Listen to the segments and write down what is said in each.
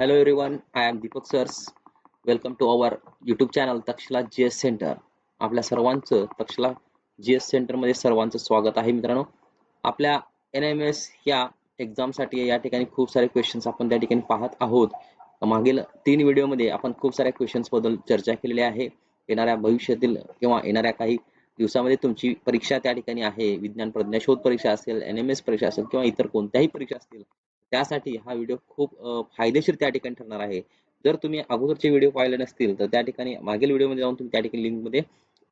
Hello everyone, I am Deepak Sirs. Welcome to our YouTube channel Takshala GS Center. Centre आपल्या सर्वांचं Takshila G S सेंटरमध्ये सर्वांचं स्वागत आहे मित्रांनो. आपल्या एन एम एस या एक्झामसाठी या ठिकाणी खूप सारे क्वेश्चन्स आपण त्या ठिकाणी पाहत आहोत. मागील तीन व्हिडिओमध्ये आपण खूप साऱ्या क्वेश्चन्सबद्दल चर्चा केलेली आहे. येणाऱ्या भविष्यातील किंवा येणाऱ्या काही दिवसामध्ये तुमची परीक्षा त्या ठिकाणी आहे. विज्ञान प्रज्ञाशोध परीक्षा असेल एन एम एस परीक्षा असेल किंवा इतर कोणत्याही परीक्षा असतील. त्यासाठी हा व्हिडिओ खूप फायदेशीर त्या ठिकाणी ठरणार आहे. जर तुम्ही अगोदरचे व्हिडिओ पाहिले नसतील तर त्या ठिकाणी मागील व्हिडिओमध्ये जाऊन तुम्ही त्या ठिकाणी लिंकमध्ये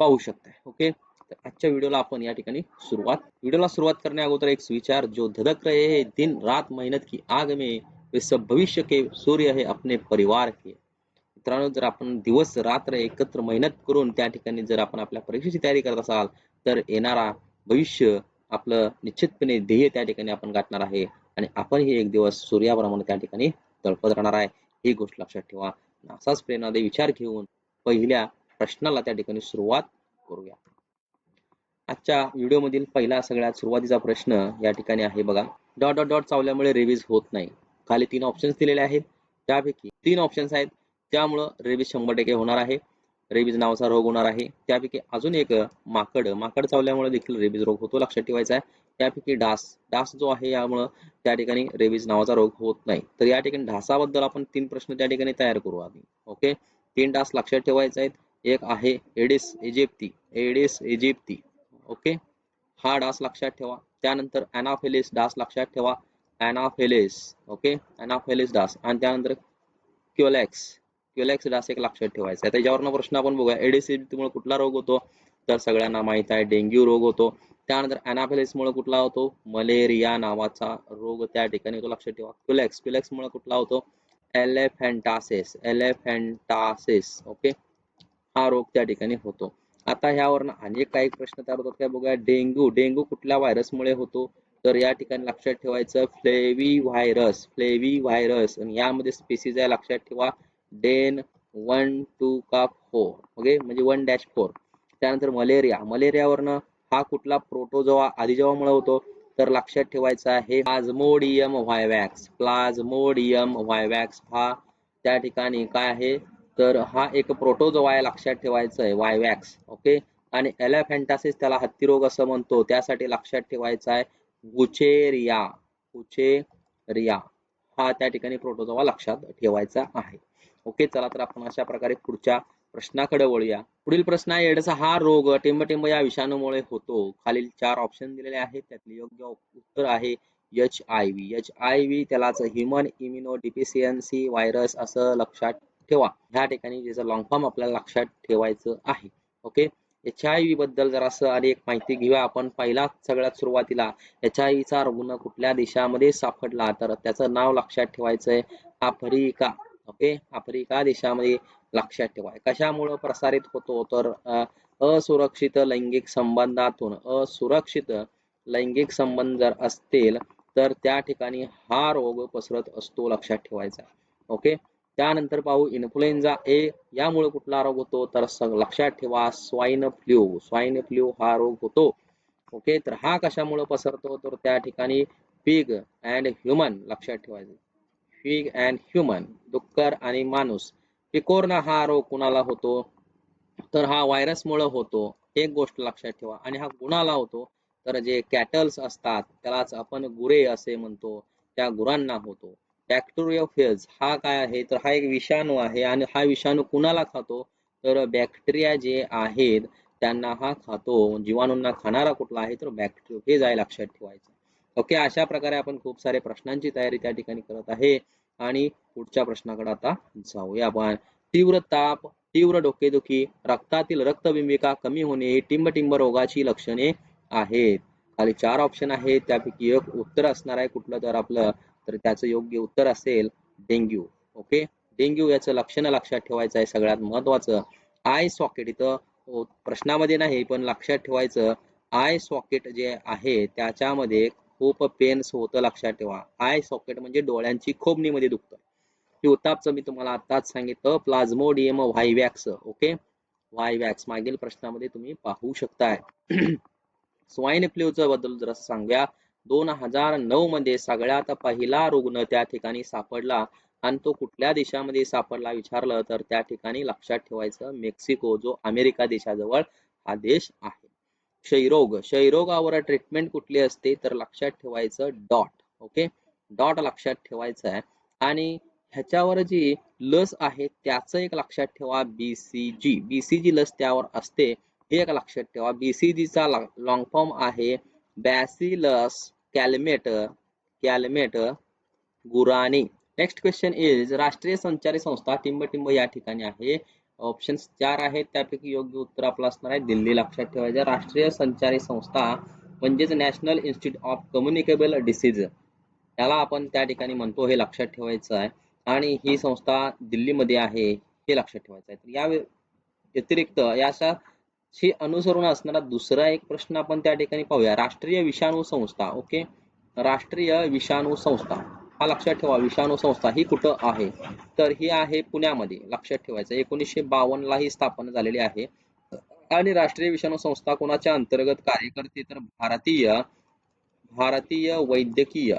पाहू शकता. ओके तर आजच्या व्हिडिओला आपण या ठिकाणी सुरुवात व्हिडिओला सुरुवात करण्या अगोदर एक विचार जो धधक रहे हैं दिन रात मेहनत की आग में वे सब भविष्य के सूर्य है अपने परिवार के. मित्रांनो जर आपण दिवस रात्र एकत्र मेहनत करून त्या ठिकाणी जर आपण आपल्या परीक्षेची तयारी करत असाल तर येणारा भविष्य आपलं निश्चितपणे ध्येय त्या ठिकाणी आपण गाठणार आहे. आणि आपण हे एक दिवस सूर्याप्रमाणे त्या ठिकाणी तळपत राहणार आहे. ही गोष्ट लक्षात ठेवा. असाच प्रेरणादायी विचार घेऊन पहिल्या प्रश्नाला त्या ठिकाणी सुरुवात करूया. आजच्या व्हिडिओमधील पहिला सगळ्यात सुरुवातीचा प्रश्न या ठिकाणी आहे बघा. डॉट डॉट डॉट चावल्यामुळे रेबीज होत नाही. खाली तीन ऑप्शन्स दिलेले आहेत. त्यापैकी तीन ऑप्शन्स आहेत. त्यामुळं रेबीज शंभर टक्के होणार आहे. रेबीज नावाचा रोग होणार आहे. त्यापैकी अजून एक माकड. माकड चावल्यामुळे देखील रेबीज रोग होतो लक्षात ठेवायचा आहे. त्यापैकी डास डास जो आहे यामुळं त्या ठिकाणी रेबीज नावाचा रोग होत नाही. तर या ठिकाणी ढासाबद्दल आपण तीन प्रश्न त्या ठिकाणी तयार करू आधी. ओके? तीन डास लक्षात ठेवायचे आहेत. एक आहे Aedes aegypti Aedes aegypti okay? हा डास लक्षात ठेवा. त्यानंतर अनाफेलिस डास लक्षात ठेवा. अनाफेलिस. ओके? अनाफेलिस डास. आणि त्यानंतर क्युलेक्स. क्युलेक्स डास एक लक्षात ठेवायचा. आहे त्याच्यावरनं प्रश्न आपण बघूया. एडिस इजिप्तीमुळे कुठला रोग होतो? तर सगळ्यांना माहीत आहे. डेंग्यू रोग होतो. त्यानंतर अनाफेलिस मुळे कुठला होतो? मलेरिया नावाचा रोग त्या ठिकाणी होतो लक्षात ठेवा. क्युलेक्स क्युलेक्समुळे कुठला होतो? एलेफेंटासिस एलेफेंटासिस ओके हा रोग त्या ठिकाणी होतो. आता ह्यावरनं अनेक काही प्रश्न तयार होतात. काय बघूया? डेंग्यू. डेंग्यू कुठल्या व्हायरसमुळे होतो? तर या ठिकाणी लक्षात ठेवायचं फ्लेवी व्हायरस फ्लेवी व्हायरस आणि यामध्ये स्पेसिस आहे. लक्षात ठेवा. डेन वन टू का फोर. ओके म्हणजे वन डॅश फोर. त्यानंतर मलेरिया. मलेरियावरनं हा कुठला प्रोटोजोआ आदिजोवामुळे होतो तर लक्षात ठेवायचा आहे प्लाझ्मोडियम व्हायवॅक्स. प्लाझ्मोडियम व्हायवॅक्स हा त्या ठिकाणी काय आहे? तर हा एक प्रोटोजोआ आहे लक्षात ठेवायचं आहे वायवॅक्स ओके? आणि एलेफेंटासिस त्याला हत्तीरोग असं म्हणतो त्यासाठी लक्षात ठेवायचं आहे गुचेरिया. गुचेरिया हा त्या ठिकाणी प्रोटोजोआ लक्षात ठेवायचा आहे. ओके? चला तर आपण अशा प्रकारे पुढच्या प्रश्नाकडे वळूया. पुढील प्रश्न आहे एड्सचा हा रोग टिंबटिंब या विषाणूमुळे होतो. खालील चार ऑप्शन दिलेले आहेत. त्यातले योग्य उत्तर आहे H I V H I V त्यालाच ह्युमन इम्युनो डिफिशियन्सी व्हायरस असं लक्षात ठेवा. ह्या ठिकाणी ज्याचं लॉंग फॉर्म आपल्याला लक्षात ठेवायचं आहे. ओके एच आय व्ही बद्दल जरासं आणि एक माहिती घेऊया. आपण पहिला सगळ्यात सुरुवातीला एच आय व्हीचा रुग्ण कुठल्या देशामध्ये सापडला? तर त्याचं नाव लक्षात ठेवायचंय आफ्रिका. ओके आफ्रिका देशामध्ये लक्षात ठेवा. कशामुळं प्रसारित होतो? तर असुरक्षित लैंगिक संबंधातून असुरक्षित लैंगिक संबंध जर असतील तर त्या ठिकाणी हा रोग पसरत असतो लक्षात ठेवायचा. ओके? त्यानंतर पाहू इन्फ्लुएन्झा ए यामुळे कुठला रोग होतो? तर लक्षात ठेवा स्वाईन फ्ल्यू स्वाईन फ्ल्यू हा रोग होतो. ओके? तर हा कशामुळे पसरतो? तर त्या ठिकाणी पिग अँड ह्युमन लक्षात ठेवायचं. पिग अँड ह्युमन डुक्कर आणि माणूस. पिकोर्ना हा रोग कुणाला होतो? तर हा व्हायरसमुळे होतो. एक गोष्ट लक्षात ठेवा. आणि हा गुणाला होतो. तर जे कॅटल्स असतात त्यालाच आपण गुरे असे म्हणतो. त्या गुरांना होतो. बॅक्टेरियोफेज हा काय आहे? तर हा एक विषाणू आहे आणि हा विषाणू कुणाला खातो? तर बॅक्टेरिया जे आहेत त्यांना हा खातो. जीवाणूंना खाणारा कुठला आहे? तर बॅक्टेरियोफेज आहे लक्षात ठेवायचं. ओके अशा प्रकारे आपण खूप सारे प्रश्नांची तयारी त्या ठिकाणी करत आहे. आणि पुढच्या प्रश्नाकडे आता जाऊया आपण. तीव्र ताप तीव्र डोकेदुखी रक्तातील रक्तबिंबिका कमी होणे ही टिंबटिंब रोगाची लक्षणे आहेत. खाली चार ऑप्शन आहेत. त्यापैकी एक उत्तर असणार आहे कुठलं तर आपलं तर त्याचं योग्य उत्तर असेल डेंग्यू. ओके? डेंग्यू याचं लक्षण लक्षात ठेवायचं आहे सगळ्यात महत्वाचं. आय सॉकेट इथं हो, प्रश्नामध्ये नाही पण लक्षात ठेवायचं. आय सॉकेट जे आहे त्याच्यामध्ये खूप पेन्स होतं लक्षात ठेवा. आय सॉकेट म्हणजे डोळ्यांची खोबणीमध्ये दुखतं हे उतापचं मी तुम्हाला आताच सांगितलं प्लाझ्मोडियम व्हायवॅक्स ओके व्हायवॅक्स मागील प्रश्नामध्ये तुम्ही पाहू शकताय. स्वाईन फ्लूच्या बद्दल जर सांगूया. दोन हजार नऊ मध्ये सगळ्यात पहिला रुग्ण त्या ठिकाणी सापडला आणि तो कुठल्या देशामध्ये सापडला विचारलं तर त्या ठिकाणी लक्षात ठेवायचं मेक्सिको जो अमेरिका देशाजवळ हा देश आहे. क्षयरोग. क्षयरोगावर ट्रीटमेंट कुठली असते? तर लक्षात ठेवायचं डॉट ओके डॉट लक्षात ठेवायचं आहे. आणि ह्याच्यावर जी लस आहे त्याचं एक लक्षात ठेवा बीसीजी बीसीजी लस त्यावर असते. हे एक लक्षात ठेवा. बीसीजीचा लॉंग फॉर्म आहे bacillus Calmette Calmette Guerin next question is राष्ट्रीय संचारी संस्था टिंबटिंब या ठिकाणी आहे. ऑप्शन्स चार आहेत त्यापैकी योग्य उत्तर आपलं असणार आहे दिल्ली. लक्षात ठेवायचं राष्ट्रीय संचारी संस्था म्हणजेच national institute of communicable disease याला आपण त्या ठिकाणी म्हणतो हे लक्षात ठेवायचं आहे. आणि ही संस्था दिल्लीमध्ये आहे हे लक्षात ठेवायचं आहे. तर या व्यतिरिक्त व्यतिरिक्त याशी अनुसरून असणारा दुसरा एक प्रश्न आपण त्या ठिकाणी पाहूया. राष्ट्रीय विषाणू संस्था ओके? राष्ट्रीय विषाणू संस्था. हा लक्षात ठेवा विषाणू संस्था ही कुठं आहे? तर ही आहे पुण्यामध्ये लक्षात ठेवायचं. एकोणीसशे बावन्न ला ही स्थापन झालेली आहे. आणि राष्ट्रीय विषाणू संस्था कोणाच्या अंतर्गत कार्य करते? तर भारतीय भारतीय वैद्यकीय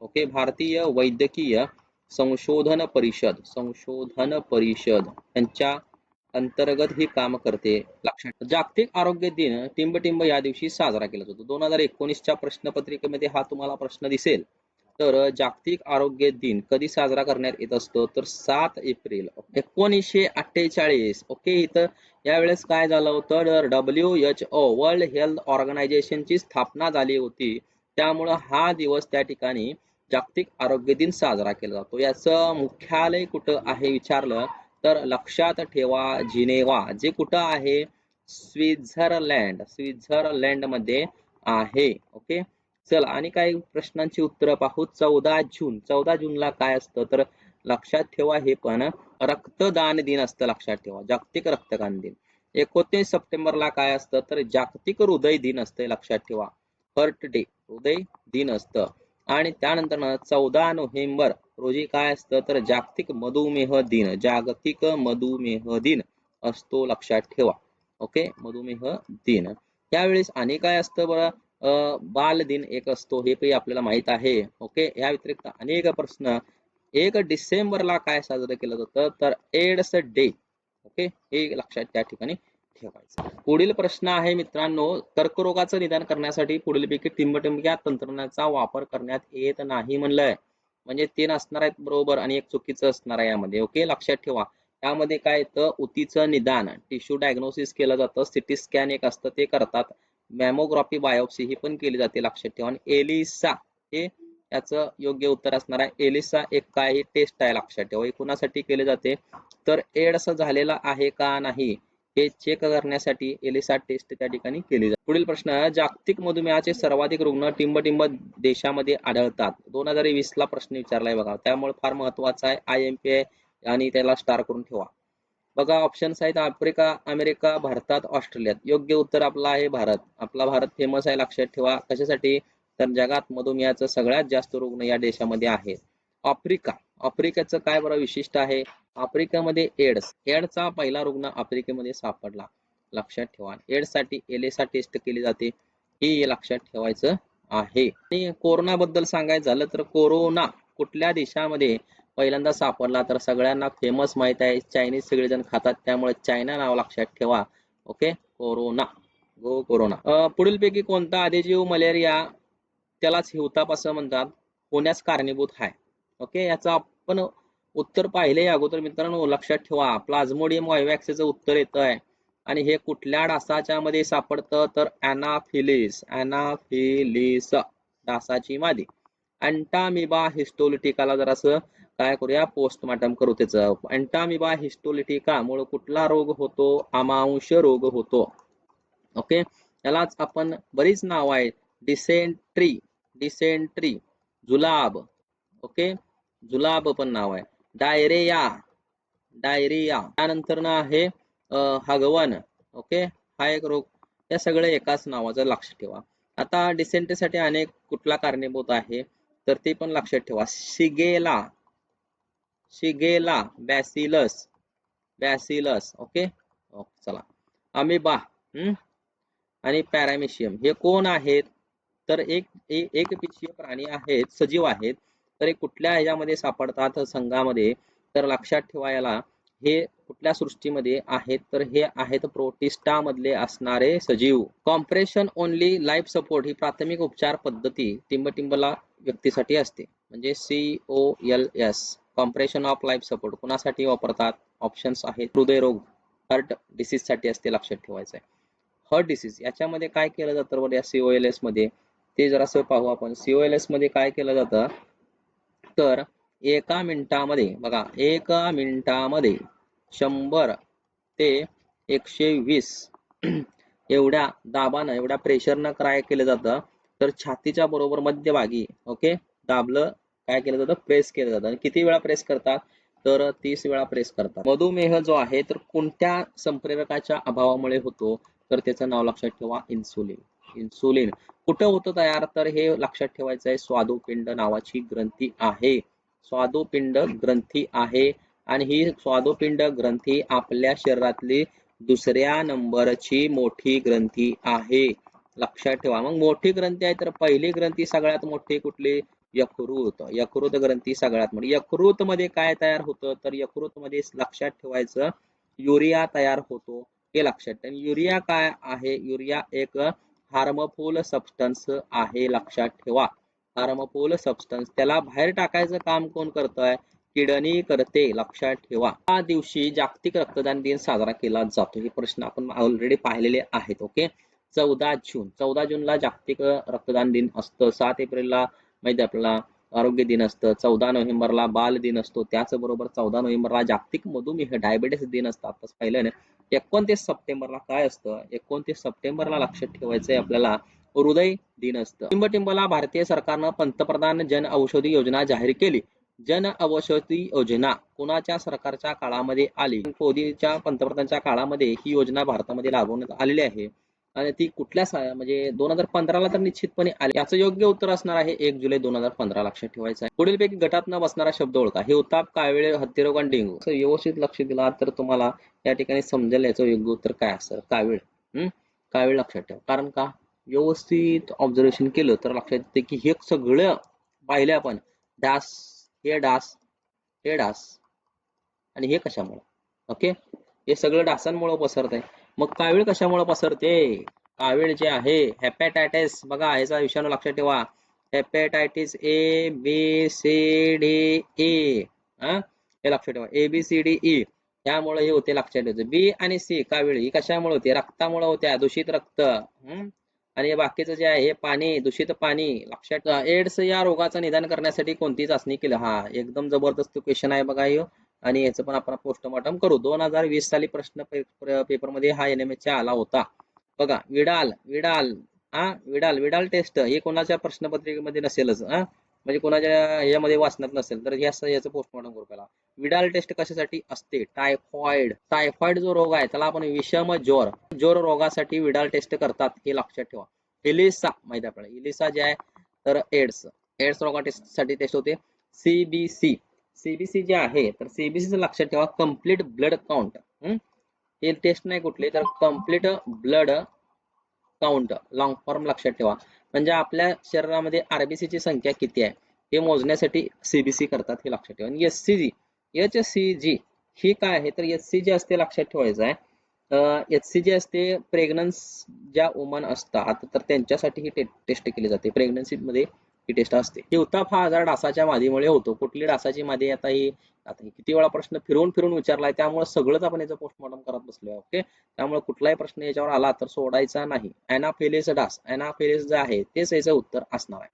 ओके? भारतीय वैद्यकीय संशोधन परिषद संशोधन परिषद यांच्या अंतर्गत ही काम करते लक्षात जागतिक आरोग्य दिन टिंबटिंब या दिवशी साजरा केला जातो. दोन हजार एकोणीसच्या प्रश्नपत्रिकेमध्ये हा तुम्हाला प्रश्न दिसेल. तर जागतिक आरोग्य दिन कधी साजरा करण्यात येत असतो? तर सात एप्रिल एकोणीसशे अठ्ठेचाळीस ओके? इथं यावेळेस काय झालं होतं? तर W H O world health ऑर्गनायझेशनची स्थापना झाली होती. त्यामुळं हा दिवस त्या ठिकाणी जागतिक आरोग्य दिन साजरा केला जातो. याचं मुख्यालय कुठं आहे विचारलं? तर लक्षात ठेवा जिनेवा. जे कुठं आहे? स्वित्झर्लंड स्वित्झर्लंडमध्ये आहे ओके? चला आणि काही प्रश्नांची उत्तरं पाहू. चौदा जून चौदा जूनला काय असतं? तर लक्षात ठेवा हे पण. रक्तदान दिन असतं लक्षात ठेवा. जागतिक रक्तदान दिन. एकोणतीस सप्टेंबरला काय असतं? तर जागतिक हृदय दिन असतं लक्षात ठेवा. हर्ट डे हृदय दिन असतं. आणि त्यानंतर चौदा नोव्हेंबर रोजी काय असतं? तर जागतिक मधुमेह दिन. जागतिक मधुमेह दिन असतो लक्षात ठेवा. ओके मधुमेह दिन. त्यावेळेस आणि काय असतं बरं? बाल दिन एक असतो हे काही आपल्याला माहीत आहे. ओके या व्यतिरिक्त अनेक प्रश्न. एक डिसेंबरला काय साजरं केलं जातं? तर एड्स डे. ओके हे लक्षात त्या ठिकाणी ठेवायचं. पुढील प्रश्न आहे मित्रांनो कर्करोगाचं निदान करण्यासाठी पुढीलपैकी टिंबटिंब या तंत्रज्ञानाचा वापर करण्यात येत नाही म्हणलंय. म्हणजे ते नसणार आहेत बरोबर आणि एक चुकीचं असणार आहे यामध्ये. ओके लक्षात ठेवा. त्यामध्ये काय येतं? उतीचं निदान. टिश्यू डायग्नोसिस केलं जातं. सिटी स्कॅन एक असतं ते करतात. मॅमोग्राफी बायोप्सी ही पण केली जाते लक्षात ठेवा. आणि एलिसा हे याचं योग्य उत्तर असणार आहे. एलिसा एक काय ही टेस्ट आहे लक्षात ठेवा. हे कुणासाठी केले जाते? तर एड्स झालेला आहे का नाही हे चेक करण्यासाठी एलिसा टेस्ट त्या ठिकाणी केली जाते. पुढील प्रश्न जागतिक मधुमेहाचे सर्वाधिक रुग्ण टिंबटिंब देशामध्ये आढळतात. दोन हजार वीस ला प्रश्न विचारलाय बघा. त्यामुळे फार महत्त्वाचा आहे. आय एम पी आय आणि त्याला स्टार करून ठेवा. बघा ऑप्शन्स आहेत आफ्रिका अमेरिका भारतात ऑस्ट्रेलियात. योग्य उत्तर आपला आहे भारत. आपला भारत फेमस आहे लक्षात ठेवा. कशासाठी? तर जगात मधुमेहाचं सगळ्यात जास्त रुग्ण या देशामध्ये आहेत. आफ्रिका. आफ्रिकेचं काय बरं विशिष्ट आहे? आफ्रिकेमध्ये एड्स एडचा पहिला रुग्ण आफ्रिकेमध्ये सापडला. लक्षात ठेवा. एड्ससाठी एलेसा टेस्ट केली जाते. हे लक्षात ठेवायचं आहे. आणि कोरोना बद्दल सांगायचं झालं तर कोरोना कुठल्या देशामध्ये पहिल्यांदा सापडला तर सगळ्यांना फेमस माहीत आहे. चायनीज सगळेजण खातात. त्यामुळे चायना नाव लक्षात ठेवा. ओके कोरोना गो कोरोना पुढील पुढीलपैकी कोणता आदिजीव मलेरिया त्यालाच हिवताप असं म्हणतात. होण्यास कारणीभूत आहे ओके याचं आपण उत्तर पाहिले अगोदर. मित्रांनो लक्षात ठेवा. प्लाझ्मोडियम वायवॅक्सचं उत्तर येत आहे आणि हे कुठल्या डासाच्या मध्ये सापडतं? तर अनाफिलिस अनाफिलिस डासाची मादी. अँटामिबा हिस्टोलिटिकाला जरासं काय करूया? पोस्टमार्टम करू त्याचं. अँटामिबा हिस्टोलिटिका मुळे कुठला रोग होतो? अमांश रोग होतो. ओके यालाच आपण बरीच नाव आहेत. डिसेंट्री डिसेंट्री जुलाब. ओके जुलाब पण नाव आहे. डायरेया डायरिया त्यानंतर ना आहे हगवन ओके हा एक रोग. या सगळे एकाच नावाचं लक्ष ठेवा. आता डिसेंट्रीसाठी अनेक कुठला कारणीभूत आहे? तर ते पण लक्षात ठेवा. Shigella. Shigella bacillus bacillus okay चला. अमिबा हम्म? आणि पॅरामिशियम हे कोण आहेत? तर एक ए- एक पिशीय प्राणी आहेत सजीव आहेत. तर हे कुठल्या ह्याच्यामध्ये सापडतात? संघामध्ये. तर लक्षात ठेवायला हे कुठल्या सृष्टीमध्ये आहेत? तर हे आहेत प्रोटिस्टा मधले असणारे सजीव. कॉम्प्रेशन ओनली लाईफ सपोर्ट ही प्राथमिक उपचार पद्धती टिंबटिंबला व्यक्तीसाठी असते. म्हणजे C O L S compression of life support कुणासाठी वापरतात? ऑप्शन्स आहेत. हृदयरोग हर्ट डिसीजसाठी असते लक्षात ठेवायचं आहे हर्ट डिसीज याच्यामध्ये काय केलं जातं बरं या सीओएल एसमध्ये? ते जरासं पाहू आपण. सीओएल एसमध्ये काय केलं जातं? तर एका मिनिटामध्ये बघा एका मिनिटामध्ये शंभर ते एकशे वीस एवढ्या दाबानं एवढ्या प्रेशरनं काय केलं जातं. तर छातीच्या बरोबर मध्यभागी ओके दाबलं काय केलं जातं? प्रेस केलं जातं. आणि किती वेळा प्रेस करतात तर तीस वेळा प्रेस करतात मधुमेह जो आहे तर कोणत्या संप्रेरकाच्या अभावामुळे होतो? तर त्याचं नाव लक्षात ठेवा इन्सुलिन इन्सुलिन कुठं होतं तयार? तर हे लक्षात ठेवायचं आहे स्वादुपिंड नावाची ग्रंथी आहे. स्वादुपिंड ग्रंथी आहे. आणि ही स्वादुपिंड ग्रंथी आपल्या शरीरातली दुसऱ्या नंबरची मोठी ग्रंथी आहे. लक्षात ठेवा. मग मोठी ग्रंथी आहे तर पहिली ग्रंथी सगळ्यात मोठी कुठली? यकृत. यकृत ग्रंथी सगळ्यात म्हणजे यकृत मध्ये काय तयार होतं? तर यकृत मध्ये लक्षात ठेवायचं युरिया तयार होतो हे लक्षात ठेवा. युरिया काय आहे? युरिया एक हार्मफुल सबस्टन्स आहे लक्षात ठेवा. हार्मफुल सबस्टन्स त्याला बाहेर टाकायचं काम कोण करतंय? किडनी करते लक्षात ठेवा. या दिवशी जागतिक रक्तदान दिन साजरा केला जातो. हे प्रश्न आपण ऑलरेडी पाहिलेले आहेत ओके चौदा जून. चौदा जूनला जागतिक रक्तदान दिन असतं. सात एप्रिलला माहिती आपल्याला आरोग्य दिन असतं चौदा नोव्हेंबरला बाल दिन असतो त्याचबरोबर चौदा नोव्हेंबरला जागतिक मधुमेह डायबेटीस दिन असतात आताच पाहिलं ना एकोणतीस सप्टेंबरला काय असतं? एकोणतीस सप्टेंबरला लक्षात ठेवायचंय आपल्याला हृदय दिन असतं. टिंबटिंबला भारतीय सरकारनं पंतप्रधान जन औषधी योजना जाहीर केली. जन औषधी योजना कोणाच्या सरकारच्या काळामध्ये आली? मोदीच्या पंतप्रधानच्या काळामध्ये ही योजना भारतामध्ये राबवण्यात आलेली आहे. आणि ती कुठल्या सा- म्हणजे दोन हजार पंधराला तर निश्चितपणे आली. याचं योग्य उत्तर असणार आहे एक जुलै दोन हजार पंधरा लक्षात ठेवायचं आहे. पुढीलपैकी गटात न बसणारा शब्द ओळखा. हे उताप काळवेळ हत्तीरोग आणि डेंगू. असं व्यवस्थित लक्ष दिला तर तुम्हाला या ठिकाणी समजेल याचं योग्य उत्तर काय असेल कावीळ. हम्म कावीळ लक्षात ठेवा. कारण का? व्यवस्थित ऑब्झर्वेशन केलं तर लक्षात येते की हे सगळं पाहिले आपण. डास हे डास हे डास. आणि हे कशामुळे? ओके? हे सगळं डासांमुळे पसरत आहे मग कावीळ कशामुळे पसरते? कावीळ जे आहे हेपॅटायटिस बघा ह्याचा विषाणू लक्षात ठेवा. Hepatitis A B C D E हे? लक्षात ठेवा. A B C D E e, त्यामुळे हे होते लक्षात ठेवायचं. बी आणि सी कावीळ ही कशामुळे होते? रक्तामुळे होत्या दूषित रक्त हम्म आणि बाकीचं जे आहे हे पाणी दूषित पाणी लक्षात एड्स या रोगाचं निदान करण्यासाठी कोणती चाचणी केली? हा एकदम जबरदस्त क्वेश्चन आहे बघा हे आणि याचं पण आपण पोस्टमॉर्टम करू. दोन हजार वीस साली प्रश्न पेपरमध्ये हा एन एम चा आला होता. बघा विडाल विडाल हा विडाल विडाल टेस्ट हे कोणाच्या प्रश्नपत्रिकेमध्ये नसेलच हा? म्हणजे कोणाच्या यामध्ये वाचनात नसेल तर याचं पोस्टमॉर्टम करू पहिला. विडाल टेस्ट कशासाठी असते? टायफॉइड टायफॉइड जो रोग आहे त्याला आपण विषम ज्वर ज्वर रोगासाठी विडाल टेस्ट करतात हे लक्षात ठेवा. इलिसा माहिती आहे आपल्याला. इलिसा जे आहे तर एड्स. एड्स रोगा टेस्टसाठी टेस्ट होते सीबीसी सीबीसी जे आहे तर सीबीसी लक्षात ठेवा कंप्लीट ब्लड काउंट हे टेस्ट नाही कुठली तर complete blood count long form लक्षात ठेवा. म्हणजे आपल्या शरीरामध्ये आरबीसी ची संख्या किती आहे हे मोजण्यासाठी सीबीसी करतात हे लक्षात ठेवा. आणि S C G H C G ही काय आहे तर एस सी जी असते लक्षात ठेवायचं आहे. एच सी जी असते प्रेग्नन्स ज्या वुमन असतात तर त्यांच्यासाठी ही टेस्ट केली जाते. प्रेग्नन्सी मध्ये ही टेस्ट असते. ही उताप हा आजार डासाच्या मादीमुळे होतो. कुठली डासाची मादी आता ही आता किती वेळा प्रश्न फिरून फिरून विचारलाय त्यामुळे सगळंच आपण याचं पोस्टमॉर्टम करत बसलोय ओके त्यामुळे कुठलाही प्रश्न याच्यावर आला तर सोडायचा नाही. अॅनाफेलिस डास अॅनाफेलिस जे आहे तेच याचं उत्तर असणार आहे.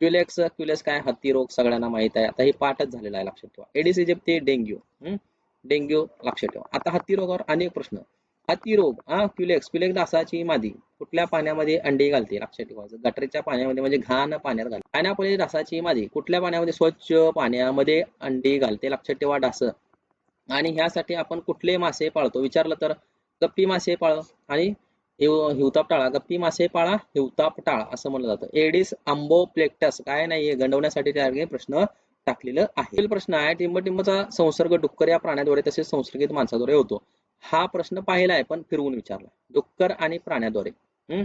क्युलेक्स क्युलेक्स काय? हत्ती रोग सगळ्यांना माहीत आहे. आता हे पाठच झालेला आहे लक्षात ठेवा. एडिस इजिप्ती डेंग्यू डेंग्यू लक्षात ठेवा. आता हत्ती रोगावर अनेक प्रश्न. हत्ती रोग हा क्युलेक्स क्युलेक्स डासाची मादी कुठल्या पाण्यामध्ये अंडी घालते? लक्षात ठेवायचं गटरीच्या पाण्यामध्ये म्हणजे घाण पाण्यात घालते. पाण्यापुढे डासाची मादी कुठल्या पाण्यामध्ये? स्वच्छ पाण्यामध्ये अंडी घालते. लक्षात ठेवा डास. आणि ह्यासाठी आपण कुठले मासे पाळतो? विचारलं तर गप्पी मासे पाळ आणि हिवताप टाळा. गप्पी मासे पाळा हिवताप टाळा असं म्हणलं जातं. एडिस आंबोप्लेक्टस काय नाहीये गंडवण्यासाठी त्या प्रश्न टाकलेलं आहे. प्रश्न आहे टिंबटिंबचा संसर्ग डुक्कर या प्राण्याद्वारे तसेच संसर्गित माणसाद्वारे होतो. हा प्रश्न पाहिला आहे पण फिरवून विचारला डुक्कर आणि प्राण्याद्वारे. हम्म?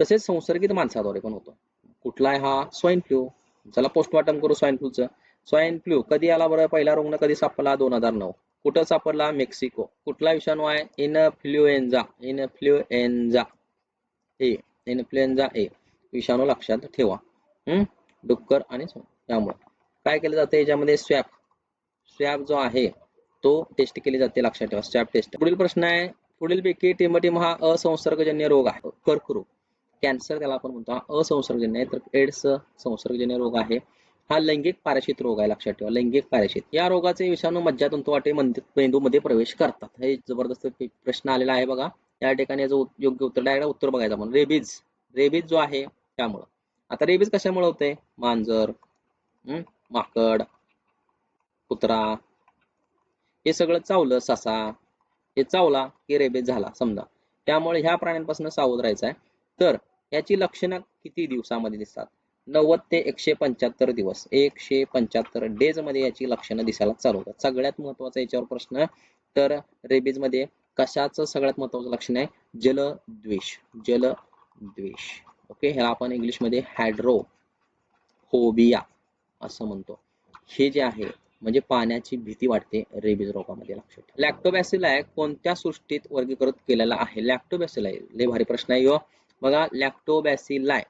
तसेच संसर्गित माणसाद्वारे पण होतो. कुठला आहे हा? Swine flu. चला पोस्टमॉर्टम करू स्वाईन फ्लूचं. स्वाईन फ्लू कधी आला बरं? पहिला रुग्ण कधी सापडला? दोन हजार नऊ. कुठं सापडला? मेक्सिको. कुठला विषाणू आहे? Influenza. Influenza. A influenza A. विषाणू लक्षात ठेवा. हम्म? डुक्कर आणि त्यामुळे काय केलं जातं याच्यामध्ये? स्वॅप स्वॅप जो आहे तो टेस्ट केली जाते लक्षात ठेवा स्वॅप टेस्ट पुढील प्रश्न आहे पुढीलपैकी टिमटिम हा असंसर्गजन्य रोग आहे कर्करोग. कॅन्सर त्याला आपण म्हणतो हा असंसर्गजन्य आहे तर एड्स संसर्गजन्य रोग आहे. हा लैंगिक पारेशित रोग आहे लक्षात ठेवा लैंगिक पारेशित या रोगाचे विषाणू मज्जातंतू वाटे मेंदूमध्ये प्रवेश करतात. हे जबरदस्त प्रश्न आलेला आहे बघा. या ठिकाणी जो योग्य उत्तर डायरेक्ट उत्तर बघायचं म्हणून रेबीज. रेबीज जो आहे त्यामुळं. आता रेबीज कशामुळे होते मांजर माकड कुत्रा हे सगळं चावलं ससा. हे चावला की रेबेज झाला समजा. त्यामुळे ह्या प्राण्यांपासून सावध राहायचं आहे. तर याची लक्षणं किती दिवसामध्ये दिसतात? नव्वद ते एकशे पंच्याहत्तर दिवस. एकशे पंच्याहत्तर डेजमध्ये याची लक्षणं दिसायला चालू होतात. सगळ्यात महत्त्वाचा याच्यावर प्रश्न तर रेबीजमध्ये कशाचं सगळ्यात महत्वाचं लक्षण आहे? जलद्वेष. जलद्वेष. ओके ह्याला आपण इंग्लिशमध्ये हॅड्रो हायड्रो असं म्हणतो. हे जे आहे म्हणजे पाण्याची भीती वाटते रेबीज रोगामध्ये लक्षात ठेवा. लॅक्टोबॅसिलाय कोणत्या सृष्टीत वर्गीकृत केलेला आहे? लॅक्टोबॅसिलाय लय भारी प्रश्न आहे बघा लॅक्टोबॅसिलाय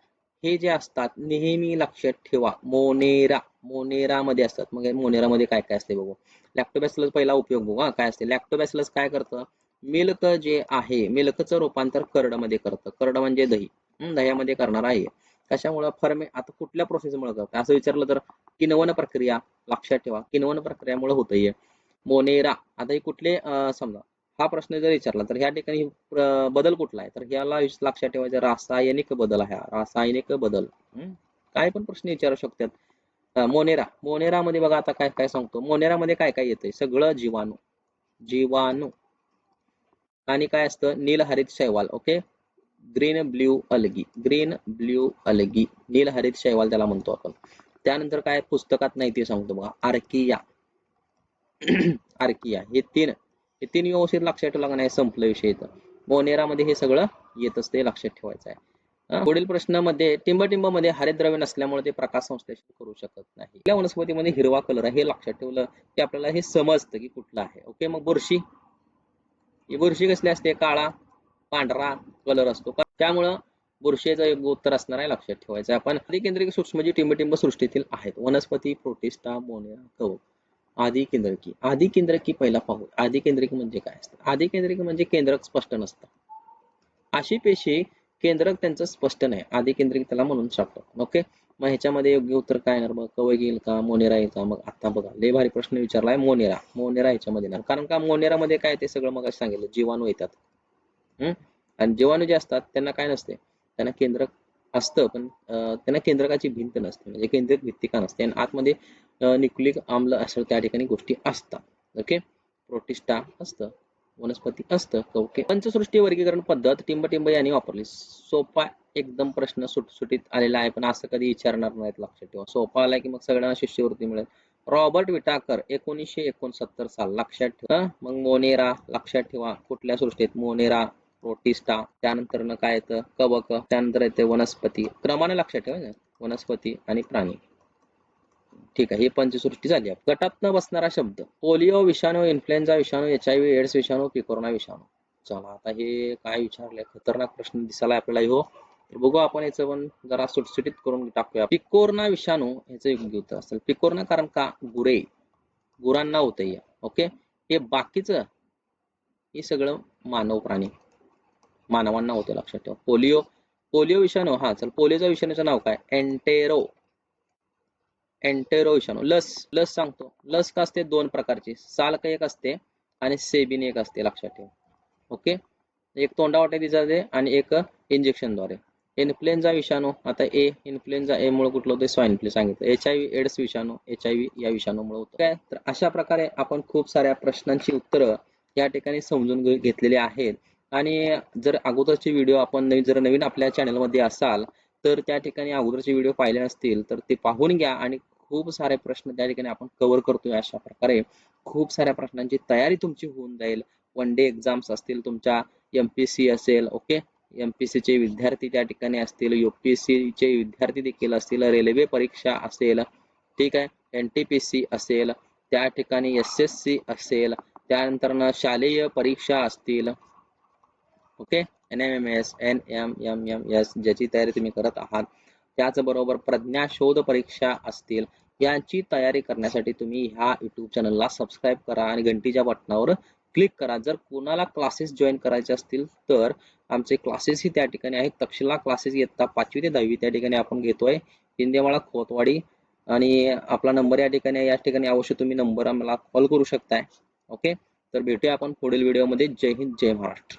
हे जे असतात नेहमी लक्षात ठेवा. मोनेरा मोनेरा मध्ये असतात. मग मोनेरा मध्ये काय काय असते बघू. लॅक्टोबॅसिलस पहिला उपयोग बघू काय असते? लॅक्टोबॅसिलस काय करतं? मिल्क जे आहे मिल्कचं रूपांतर कर्डमध्ये करतं. कर्ड म्हणजे दही. दह्यामध्ये करणार आहे. कशामुळे? फर्मे आता कुठल्या प्रोसेसमुळे करतं? असं विचारलं तर किनवन प्रक्रिया लक्षात ठेवा किनवन प्रक्रियामुळे होतं हे. मोनेरा आता हे कुठले समजा हा प्रश्न जर विचारला तर ह्या ठिकाणी बदल कुठला आहे? तर ह्याला लक्षात ठेवायचं रासायनिक बदल आहे रासायनिक बदल. काय पण प्रश्न विचारू शकतात. मोनेरा मोनेरामध्ये बघा आता काय काय सांगतो. मोनेरामध्ये काय काय येतंय? सगळं जीवाणू. जीवाणू. आणि काय असतं? नीलहरित शैवाल okay? Green blue algae. Green blue algae. नीलहरित शैवाल त्याला म्हणतो आपण. त्यानंतर काय पुस्तकात नाही ते सांगतो बघा. आर्किया. आर्किया. हे तीन. हे तीन व्यवस्थित लक्षात ठेवला का नाही? संपलं विषय इथं. मोनेरामध्ये हे सगळं येत असते लक्षात ठेवायचं आहे. पुढील प्रश्नामध्ये टिंबटिंबमध्ये हरिद्रव्य नसल्यामुळे ते प्रकाश संश्लेषण करू शकत नाही. या वनस्पतीमध्ये हिरवा कलर आहे हे लक्षात ठेवलं की आपल्याला हे समजतं की कुठलं आहे. ओके मग बुरशी. ही बुरशी कसली असते? काळा पांढरा कलर असतो. त्यामुळं बुरशीचं योग्य उत्तर असणार आहे लक्षात ठेवायचं आपण. आपण केंद्रिक सूक्ष्मजीव म्हणजे टिंबटिंब सृष्टीतील आहेत. वनस्पती प्रोटिस्टा मोनेरा कवक. आदिकेंद्रकी आदिकेंद्रकी पहिला पाहू. आदिकेंद्रिक म्हणजे काय असतं? आदिकेंद्रिक म्हणजे केंद्रक स्पष्ट नसतं. अशी पेशी केंद्रक त्यांचं स्पष्ट नाही. आदिकेंद्रिक त्याला म्हणून शकतो ओके? मग ह्याच्यामध्ये योग्य उत्तर काय येणार? मग कवय येईल का? मोनेरा येईल का? मग आता बघा. लय भारी प्रश्न विचारलाय मोनेरा. मोनेरा ह्याच्यामध्ये येणार. कारण का मोनेरामध्ये काय ते सगळं मग सांगितलं. जीवाणू येतात. हम्म आणि जीवाणू जे असतात त्यांना काय नसते? त्यांना केंद्रक असतं पण त्यांना केंद्रकाची भिंत नसते म्हणजे केंद्रक भित्तिका नसते. आणि आतमध्ये निकुलिक आम्ल असं त्या ठिकाणी गोष्टी असतात. ओके? प्रोटिस्टा असतं वनस्पती असतं ओके? पंचसृष्टी वर्गीकरण पद्धत टिंबटिंब यांनी वापरली. सोपा एकदम प्रश्न सुटसुटीत आलेला आहे पण असं कधी विचारणार नाहीत लक्षात ठेवा. सोपा आला की मग सगळ्यांना शिष्यवृत्ती मिळेल. रॉबर्ट विटाकर एकोणीसशे एकोणसत्तर साल. लक्षात ठेवा. मग मोनेरा लक्षात ठेवा. कुठल्या सृष्टीत? मोनेरा. प्रोटिस्टा त्यानंतर काय येतं? कवक त्यानंतर येते वनस्पती. क्रमाने लक्षात ठेवा वनस्पती आणि प्राणी. ठीक आहे ही पंचसृष्टी झाली आहे. गटात न बसणारा शब्द. पोलिओ विषाणू इन्फ्लुएन्झा विषाणू एच आय व्ही एड्स विषाणू पिकोरोना विषाणू? चला आता हे काय विचारले खतरनाक प्रश्न दिसायला आपल्याला हो. तर बघू आपण याचं पण जरा सुटसुटीत करून टाकूया. पिकोरना विषाणू याचं योग्य उत्तर असेल. पिकोरना कारण का? गुरे. गुरांना होतं या ओके? हे बाकीचं हे सगळं मानव प्राणी. मानवांना होते लक्षात ठेवा. पोलिओ पोलिओ विषाणू हा चल पोलिओच्या विषाणूचं नाव काय? एन्टेरो एन्टेरो विषाणू. लस लस सांगतो. लस का असते? दोन प्रकारची. साल एक असते आणि सेबिन एक असते लक्षात ठेवा. ओके? एक तोंडावाटे दिली जाते आणि एक इंजेक्शनद्वारे. इन्फ्लुएन्झा विषाणू आता ए इन्फ्लुएन्झा ए मुळे कुठलं होतं स्वाईन फ्लू सांगितलं. एच आय व्ही एड्स विषाणू एच आय व्ही या विषाणूमुळे होतं. काय? तर अशा प्रकारे आपण खूप साऱ्या प्रश्नांची उत्तरं या ठिकाणी समजून घेतलेली आहेत. आणि जर अगोदरचे व्हिडिओ आपण नवीन जर नवीन आपल्या चॅनलमध्ये असाल तर त्या ठिकाणी अगोदरचे व्हिडिओ पाहिले नसतील तर ते पाहून घ्या आणि खूप सारे प्रश्न त्या ठिकाणी आपण कव्हर करतोय अशा प्रकारे. खूप साऱ्या प्रश्नांची तयारी तुमची होऊन जाईल. वन डे एक्झाम्स असतील तुमच्या एम पी सी असेल ओके एम पी चे विद्यार्थी त्या ठिकाणी असतील युपीएससी चे विद्यार्थी देखील असतील रेल्वे परीक्षा असेल ठीक आहे? एन टी पी सी असेल त्या ठिकाणी एस एस सी असेल त्यानंतर शालेय परीक्षा असतील okay? N M M S N M M M S ज्याची तयारी तुम्ही करत आहात त्याचबरोबर प्रज्ञा शोध परीक्षा असतील यांची तयारी करण्यासाठी तुम्ही ह्या युट्यूब चॅनलला सबस्क्राईब करा आणि घंटीच्या बटनावर क्लिक करा. जर कोणाला क्लासेस जॉईन करायचे असतील तर आमचे क्लासेसही त्या ठिकाणी आहेत. तक्षशिला क्लासेस इयत्ता पाचवी ते दहावी त्या ठिकाणी आपण घेतोय. हिंदेमाळा खोतवाडी आणि आपला नंबर या ठिकाणी या ठिकाणी अवश्य तुम्ही नंबर आम्हाला कॉल करू शकताय. ओके? तर भेटूया आपण पुढील व्हिडिओमध्ये जय हिंद जय महाराष्ट्र.